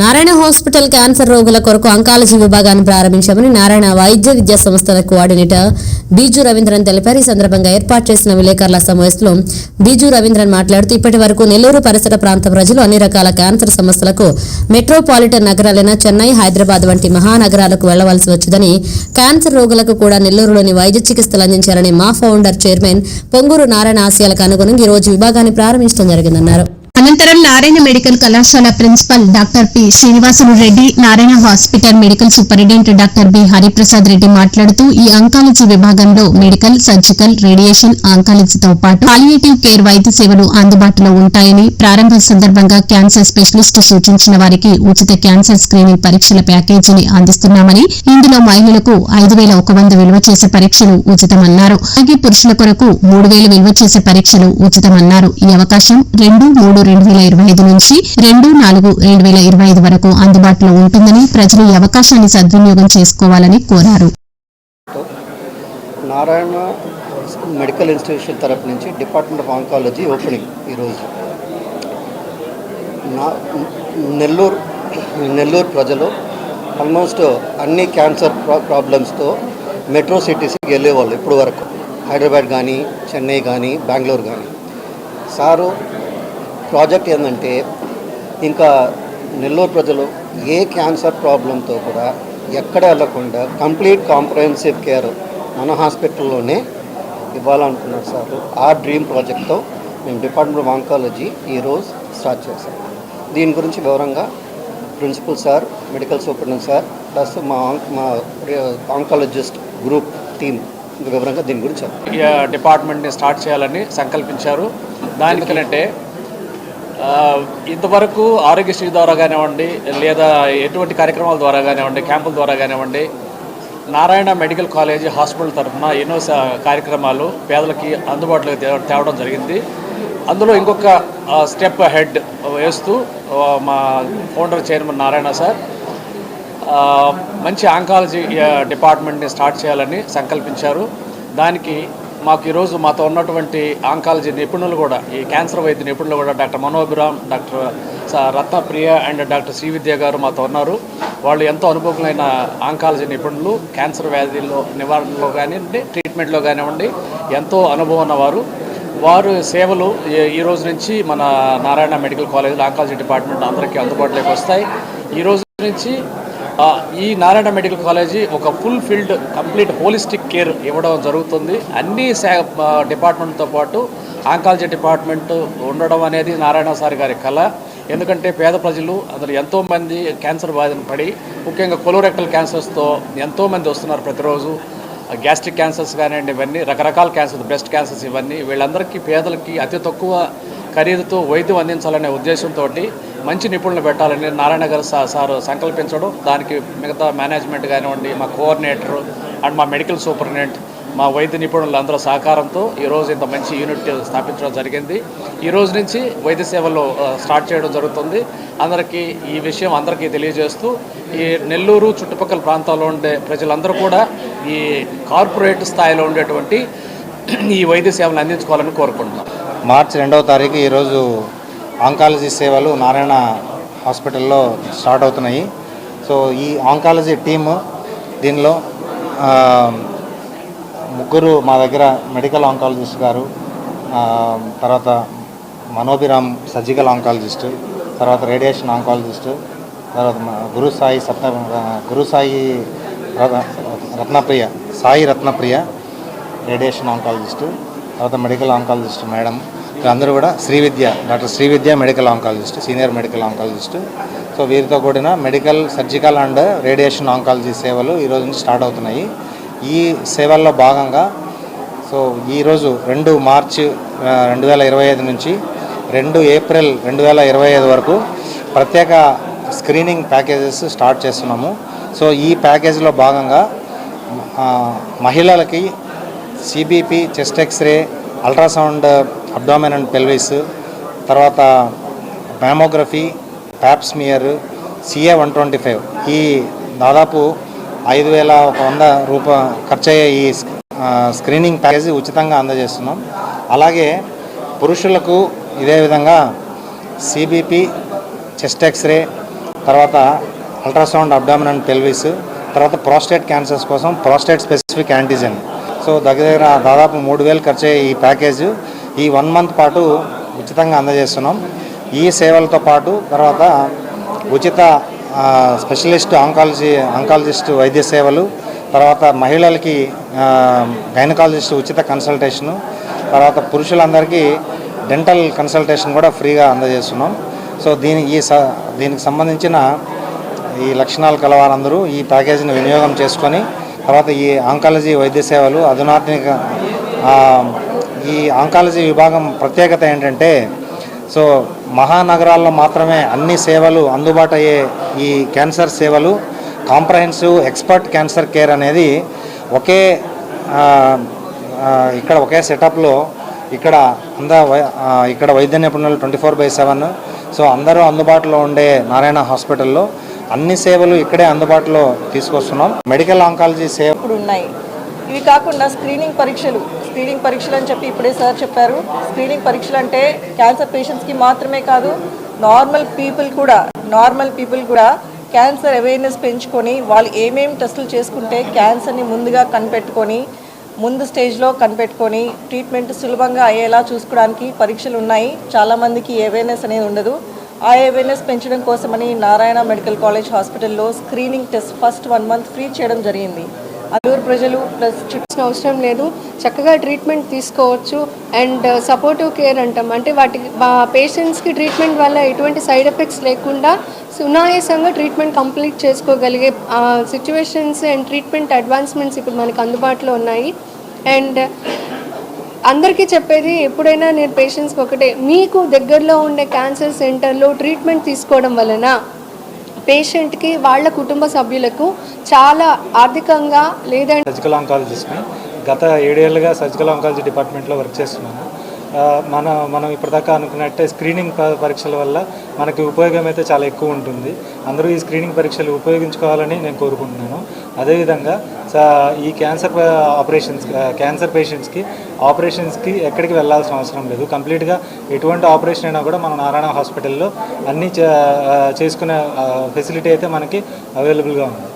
Narayana hospital cancer రోగుల కొరకు oncology విభాగాన్ని ప్రారంభించామని నారాయణ వైద్య విద్యా సంస్థల కోఆర్డినేటర్ బీజు రవీంద్రన్ తెలిపారు. ఈ సందర్భంగా ఏర్పాటు చేసిన విలేకరుల సమావేశంలో బీజు రవీంద్రన్ మాట్లాడుతూ ఇప్పటి వరకు నెల్లూరు పరిసర ప్రాంత ప్రజలు అన్ని రకాల క్యాన్సర్ సమస్యలకు మెట్రోపాలిటన్ నగరాలైన చెన్నై హైదరాబాద్ వంటి మహానగరాలకు వెళ్ళవలసి వచ్చిందని క్యాన్సర్ రోగులకు కూడా నెల్లూరులోని వైద్య చికిత్సలు అందించారని మా ఫౌండర్ చైర్మన్ పొంగూరు నారాయణ ఆశయాలకు అనుగుణంగా ఈ రోజు విభాగాన్ని ప్రారంభించడం జరిగిందన్నారు. అనంతరం నారాయణ మెడికల్ కళాశాల principal doctor P Srinivasulu Reddy Narayana hospital medical superintendent doctor B Hariprasad Reddy మాట్లాడుతూ ఈ అంకాలజీ విభాగంలో మెడికల్ సర్జికల్ రేడియేషన్ ఆంకాలజీతో పాటు పాలియేటివ్ కేర్ వైద్య సేవలు అందుబాటులో ఉంటాయని ప్రారంభ సందర్భంగా క్యాన్సర్ స్పెషలిస్ట్ సూచించిన వారికి ఉచిత క్యాన్సర్ స్క్రీనింగ్ పరీక్షల ప్యాకేజీని అందిస్తున్నామని ఇందులో మహిళలకు ఐదు వేల ఒక వంద విలువ చేసే పరీక్షలు ఉచితమన్నారు. అలాగే పురుషుల కొరకు మూడు వేలు విలువ చేసే పరీక్షలు ఉచితమన్నారు. ఈ అవకాశం రెండు మూడు రెండు వేల ఇరవై ఐదు నుంచి రెండు నాలుగు రెండు వేల ఇరవై ఐదు వరకు అందుబాటులో ఉంటుందని ప్రజలు ఈ అవకాశాన్ని సద్వినియోగం చేసుకోవాలని కోరారు. నారాయణ మెడికల్ ఇన్స్టిట్యూషన్ తరపు నుంచి డిపార్ట్మెంట్ ఆఫ్ ఆంకాలజీ ఓపెనింగ్ ఈరోజు. నా నెల్లూరు నెల్లూరు ప్రజలు ఆల్మోస్ట్ అన్ని క్యాన్సర్ ప్రా ప్రాబ్లమ్స్తో మెట్రో సిటీస్కి వెళ్ళేవాళ్ళు ఇప్పుడు వరకు. హైదరాబాద్ కానీ చెన్నై కానీ బెంగళూరు కానీ సారు ప్రాజెక్ట్ ఏంటంటే ఇంకా నెల్లూరు ప్రజలు ఏ క్యాన్సర్ ప్రాబ్లంతో కూడా ఎక్కడ వెళ్ళకుండా కంప్లీట్ కాంప్రహెన్సివ్ కేర్ మన హాస్పిటల్లోనే ఇవ్వాలనుకున్నారు సార్. ఆ డ్రీమ్ ప్రాజెక్ట్తో మేము డిపార్ట్మెంట్ ఆఫ్ ఆంకాలజీ ఈరోజు స్టార్ట్ చేశాం. దీని గురించి వివరంగా principal sir medical superintendent sir plus మా మా ఆంకాలజిస్ట్ గ్రూప్ టీమ్ వివరంగా దీని గురించి డిపార్ట్మెంట్ని స్టార్ట్ చేయాలని సంకల్పించారు. దానికంటే ఇంతవరకు ఆరోగ్యశ్రీ ద్వారా కానివ్వండి లేదా ఎటువంటి కార్యక్రమాల ద్వారా కానివ్వండి క్యాంపుల ద్వారా కానివ్వండి నారాయణ మెడికల్ కాలేజీ హాస్పిటల్ తరఫున ఎన్నో కార్యక్రమాలు పేదలకి అందుబాటులోకి తేవడం జరిగింది. అందులో ఇంకొక స్టెప్ హెడ్ వేస్తూ మా ఫౌండర్ చైర్మన్ నారాయణ సార్ మంచి ఆంకాలజీ డిపార్ట్మెంట్ని స్టార్ట్ చేయాలని సంకల్పించారు. దానికి మాకు ఈరోజు మాతో ఉన్నటువంటి ఆంకాలజీ నిపుణులు కూడా ఈ క్యాన్సర్ వైద్య నిపుణులు కూడా డాక్టర్ మనోభిరామ్ డాక్టర్ స- రత్నప్రియ అండ్ డాక్టర్ శ్రీవిద్య గారు మాతో ఉన్నారు. వాళ్ళు ఎంతో అనుభవమైన ఆంకాలజీ నిపుణులు క్యాన్సర్ వ్యాధుల్లో నివారణలో కానివ్వండి ట్రీట్మెంట్లో కానివ్వండి ఎంతో అనుభవం ఉన్నవారు. వారు సేవలు ఈ- ఈ రోజు నుంచి మన Narayana medical college oncology department అందరికీ అందుబాటులోకి వస్తాయి. ఈ రోజు నుంచి ఈ నారాయణ మెడికల్ కాలేజీ ఒక full field complete holistic care ఇవ్వడం జరుగుతుంది. అన్ని డిపార్ట్మెంట్తో పాటు ఆంకాలజీ డిపార్ట్మెంట్ ఉండడం అనేది నారాయణ సార్ గారి కళ. ఎందుకంటే పేద ప్రజలు అందులో ఎంతోమంది క్యాన్సర్ బాధను పడి ముఖ్యంగా కొలోరెక్టల్ క్యాన్సర్స్తో ఎంతోమంది వస్తున్నారు ప్రతిరోజు. గ్యాస్ట్రిక్ క్యాన్సర్స్ కానివ్వండి ఇవన్నీ రకరకాల క్యాన్సర్స్ బ్రెస్ట్ క్యాన్సర్స్ ఇవన్నీ వీళ్ళందరికీ పేదలకి అతి తక్కువ ఖరీదుతో వైద్యం అందించాలనే ఉద్దేశంతో మంచి నిపుణులు పెట్టాలని నారాయణ గారు సార్ సంకల్పించడం దానికి మిగతా మేనేజ్మెంట్ కానివ్వండి మా కోఆర్డినేటర్ అండ్ మా మెడికల్ సూపరింటెండెంట్ మా వైద్య నిపుణులు అందరూ సహకారంతో ఈరోజు ఇంత మంచి యూనిట్ స్థాపించడం జరిగింది. ఈ రోజు నుంచి వైద్య సేవలు స్టార్ట్ చేయడం జరుగుతుంది. అందరికీ ఈ విషయం అందరికీ తెలియజేస్తూ ఈ నెల్లూరు చుట్టుపక్కల ప్రాంతాల్లో ఉండే ప్రజలందరూ కూడా ఈ కార్పొరేట్ స్థాయిలో ఉండేటువంటి ఈ వైద్య సేవలు అందించుకోవాలని కోరుకుంటున్నాం. మార్చి రెండవ తారీఖు ఈరోజు ఆంకాలజీ సేవలు నారాయణ హాస్పిటల్లో స్టార్ట్ అవుతున్నాయి. సో ఈ ఆంకాలజీ టీము దీనిలో ముగ్గురు మా దగ్గర మెడికల్ ఆంకాలజిస్ట్ గారు తర్వాత మనోభిరామ్ సర్జికల్ ఆంకాలజిస్ట్ తర్వాత రేడియేషన్ ఆంకాలజిస్ట్ తర్వాత గురుసాయి గురు సాయి సప్త గురుసాయి రత్నప్రియ సాయి రత్నప్రియ రేడియేషన్ ఆంకాలజిస్ట్ తర్వాత మెడికల్ ఆంకాలజిస్ట్ మేడం వీళ్ళందరూ కూడా Srividya doctor Srividya medical oncologist senior medical oncologist. So వీరితో కూడిన medical surgical and radiation oncology సేవలు ఈరోజు నుంచి స్టార్ట్ అవుతున్నాయి. ఈ సేవల్లో భాగంగా సో ఈరోజు రెండు మార్చి రెండు వేల ఇరవై ఐదు నుంచి రెండు ఏప్రిల్ రెండు వేల ఇరవై ఐదు వరకు ప్రత్యేక స్క్రీనింగ్ ప్యాకేజెస్ స్టార్ట్ చేస్తున్నాము. సో ఈ ప్యాకేజీలో భాగంగా మహిళలకి CBP chest x-ray ultrasound abdomen and pelvis తర్వాత mammography pap smear CA one twenty five. ఈ దాదాపు ఐదు వేల ఒక వంద రూప ఖర్చయ్యే ఈ స్క్రీనింగ్ ప్యాకేజీ ఉచితంగా అందజేస్తున్నాం. అలాగే పురుషులకు ఇదే విధంగా సిబిపి చెస్ట్ ఎక్స్రే తర్వాత అల్ట్రాసౌండ్ అబ్డామిన్ అండ్ పెల్విస్ తర్వాత ప్రోస్టేట్ క్యాన్సర్స్ కోసం ప్రోస్టేట్ స్పెసిఫిక్ యాంటీజెన్. సో దగ్గర దగ్గర దాదాపు మూడు వేలు ఖర్చయ్యే ఈ ప్యాకేజ్ ఈ వన్ మంత్ పాటు ఉచితంగా అందజేస్తున్నాం. ఈ సేవలతో పాటు తర్వాత ఉచిత స్పెషలిస్ట్ ఆంకాలజీ ఆంకాలజిస్ట్ వైద్య సేవలు తర్వాత మహిళలకి గైనకాలజిస్ట్ ఉచిత కన్సల్టేషను తర్వాత పురుషులందరికీ డెంటల్ కన్సల్టేషన్ కూడా ఫ్రీగా అందజేస్తున్నాం. సో దీని ఈ స దీనికి సంబంధించిన ఈ లక్షణాలు కలవారందరూ ఈ ప్యాకేజీని వినియోగం చేసుకొని తర్వాత ఈ ఆంకాలజీ వైద్య సేవలు అధునాత్మిక ఈ ఆంకాలజీ విభాగం ప్రత్యేకత ఏంటంటే సో మహానగరాల్లో మాత్రమే అన్ని సేవలు అందుబాటు అయ్యే ఈ క్యాన్సర్ సేవలు కాంప్రహెన్సివ్ ఎక్స్పర్ట్ క్యాన్సర్ కేర్ అనేది ఒకే ఇక్కడ ఒకే సెటప్లో ఇక్కడ అంద వై- ఇక్కడ వైద్య నిపుణులు twenty four by seven so అందరూ అందుబాటులో ఉండే నారాయణ హాస్పిటల్లో అన్ని సేవలు ఇక్కడే అందుబాటులో తీసుకొస్తున్నాం. మెడికల్ ఆంకాలజీ సేవ ఇప్పుడు ఉన్నాయి ఇవి కాకుండా స్క్రీనింగ్ పరీక్షలు. స్క్రీనింగ్ పరీక్షలు అని చెప్పి ఇప్పుడే సార్ చెప్పారు. స్క్రీనింగ్ పరీక్షలు అంటే క్యాన్సర్ పేషెంట్స్కి మాత్రమే కాదు నార్మల్ పీపుల్ కూడా నార్మల్ పీపుల్ కూడా క్యాన్సర్ అవేర్నెస్ పెంచుకొని వాళ్ళు ఏమేమి టెస్టులు చేసుకుంటే క్యాన్సర్ని ముందుగా కనిపెట్టుకొని ముందు స్టేజ్లో కనిపెట్టుకొని ట్రీట్మెంట్ సులభంగా అయ్యేలా చూసుకోవడానికి పరీక్షలు ఉన్నాయి. చాలామందికి అవేర్నెస్ అనేది ఉండదు. ఆ అవేర్నెస్ పెంచడం కోసమని నారాయణ మెడికల్ కాలేజ్ హాస్పిటల్లో screening test first one month free చేయడం జరిగింది. అల్లూరు ప్రజలు ప్లస్ చుట్టూ అవసరం లేదు. చక్కగా ట్రీట్మెంట్ తీసుకోవచ్చు. అండ్ uh, సపోర్టివ్ కేర్ అంటాం. అంటే వాటి పేషెంట్స్కి ట్రీట్మెంట్ వల్ల ఎటువంటి సైడ్ ఎఫెక్ట్స్ లేకుండా సునాయాసంగా ట్రీట్మెంట్ కంప్లీట్ చేసుకోగలిగే సిచ్యువేషన్స్ అండ్ ట్రీట్మెంట్ అడ్వాన్స్మెంట్స్ ఇప్పుడు మనకు అందుబాటులో ఉన్నాయి. అండ్ అందరికీ చెప్పేది ఎప్పుడైనా నేను పేషెంట్స్కి ఒకటే మీకు దగ్గరలో ఉండే క్యాన్సర్ సెంటర్లో ట్రీట్మెంట్ తీసుకోవడం వలన పేషెంట్కి వాళ్ళ కుటుంబ సభ్యులకు చాలా ఆర్థికంగా లేదంటే సర్జికల్ ఆంకాలజిస్ట్ని గత ఏడేళ్ళుగా సర్జికల్ ఆంకాలజీ డిపార్ట్మెంట్లో వర్క్ చేస్తున్నాను. మన మనం ఇప్పటిదాకా అనుకున్నట్టే స్క్రీనింగ్ పరీక్షల వల్ల మనకి ఉపయోగం అయితే చాలా ఎక్కువ ఉంటుంది. అందరూ ఈ స్క్రీనింగ్ పరీక్షలు ఉపయోగించుకోవాలని నేను కోరుకుంటున్నాను. అదేవిధంగా స- ఈ క్యాన్సర్ ఆపరేషన్స్ క్యాన్సర్ పేషెంట్స్కి ఆపరేషన్స్కి ఎక్కడికి వెళ్ళాల్సిన అవసరం లేదు. కంప్లీట్గా ఎటువంటి ఆపరేషన్ అయినా కూడా మన నారాయణ హాస్పిటల్లో అన్నీ చే- చేసుకునే ఫెసిలిటీ అయితే మనకి అవైలబుల్గా ఉంది.